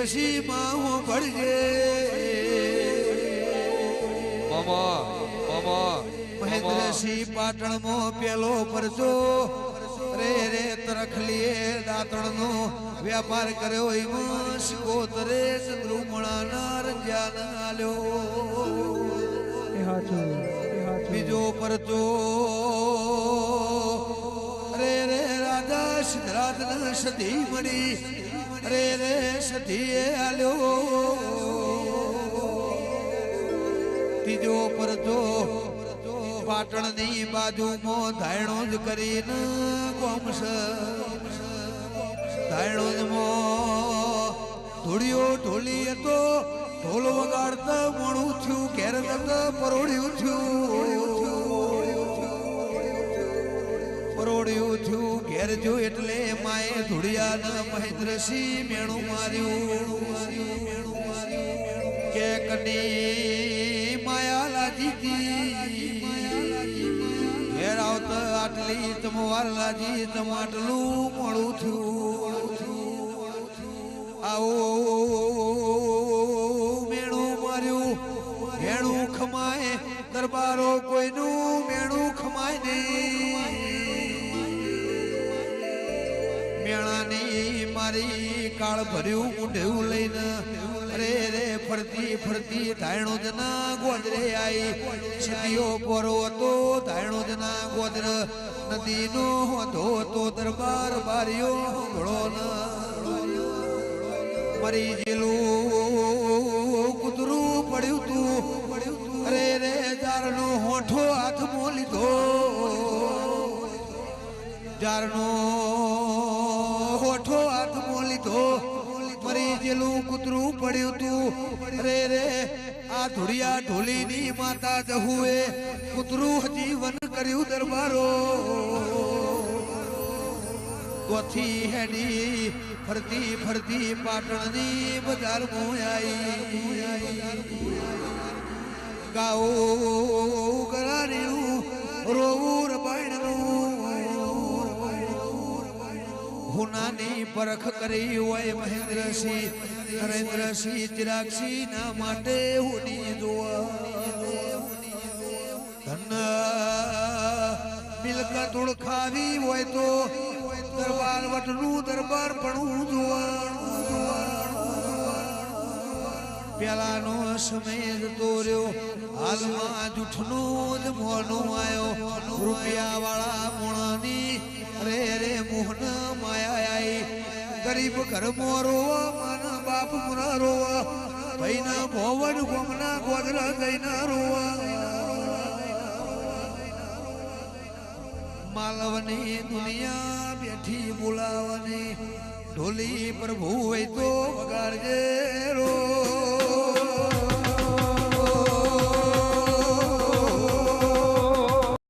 મહેન્દ્રસિંહમાં ભળજે. મામા મામા મહેન્દ્રસિંહ પાટણમાં પેલો પરચો રે રે તરખલીએ દાંતણનો વ્યાપાર કર્યો એમાં કોતરે ચંદ્રુમણાના રંજાન આલ્યો. એ હાચું બીજો પરચો રે રે રાજા સિદ્ધરાજ સધી મળી. રે રે સધીએ આલ્યો. ત્રીજો પરચો પાટણની બાજુમાં ધાયણો જ કરીને કોમસ ધાયણો જ મો ધૂળિયો ઢોલી હતો ઢોલ વગાડતા મોણું થયું, ઘેર પરોળ્યું થયું. થયું જો એટલે માએ ધૂળિયા મહેન્દ્રસિંહ મેણું માર્યું. કે કની માયા લાજી તી આટલી તમવાર લાગી તમ આટલું મળું છું આવો મેણું માર્યું. ભેણું ખમાય દરબારો કોઈનું મેણું મેણાની મારી કાળ ભર્યું મુઢેવું લઈને રે રે ફરતી ફરતી ધાયણો જના ગોદરે આઈ. સીડીઓ પોરો હતો, ધાયણો જના ગોદર. નદીનો હતો તો દરબાર બારીઓ ઘોડો ન. મરી જેલું કૂતરું પડ્યું તું. અરે રે જારનો હોઠો હાથમાં લીધો. જારનો જેલું કૂતરું પડ્યું તું. રે રે, આ ધુડિયા ઢોલીની માતા જહુએ કૂતરું હજી વન કર્યું દરબારો. ગોથી હેડી ફરતી ફરતી પાટણની બજાર મોયાઈ. ગાઓ ગરારીનું રોવું રબાયણનું પરખ કરી હોય મહેન્દ્રસિંહ. નરેન્દ્રસિંહ ચિરાગસિંહ ના માટે મિલકત ઓળખાવી હોય તો દરબાર વટનું દરબાર પણ જોવા પેલાનો સમય જતો રહ્યો. હાલમાં જૂઠનું જ મોનું આવ્યો. રૂપિયા વાળા મોણાની રે રે મોહન ગરીબ ઘર રોવા માના બાપ મુના રોવા ભાઈના ભોવન ગોમના ગોદરા જઈના રોવા માલવની દુનિયા બેઠી બોલાવની, ઢોલી પ્રભુ હોય તો વગાડજે રો.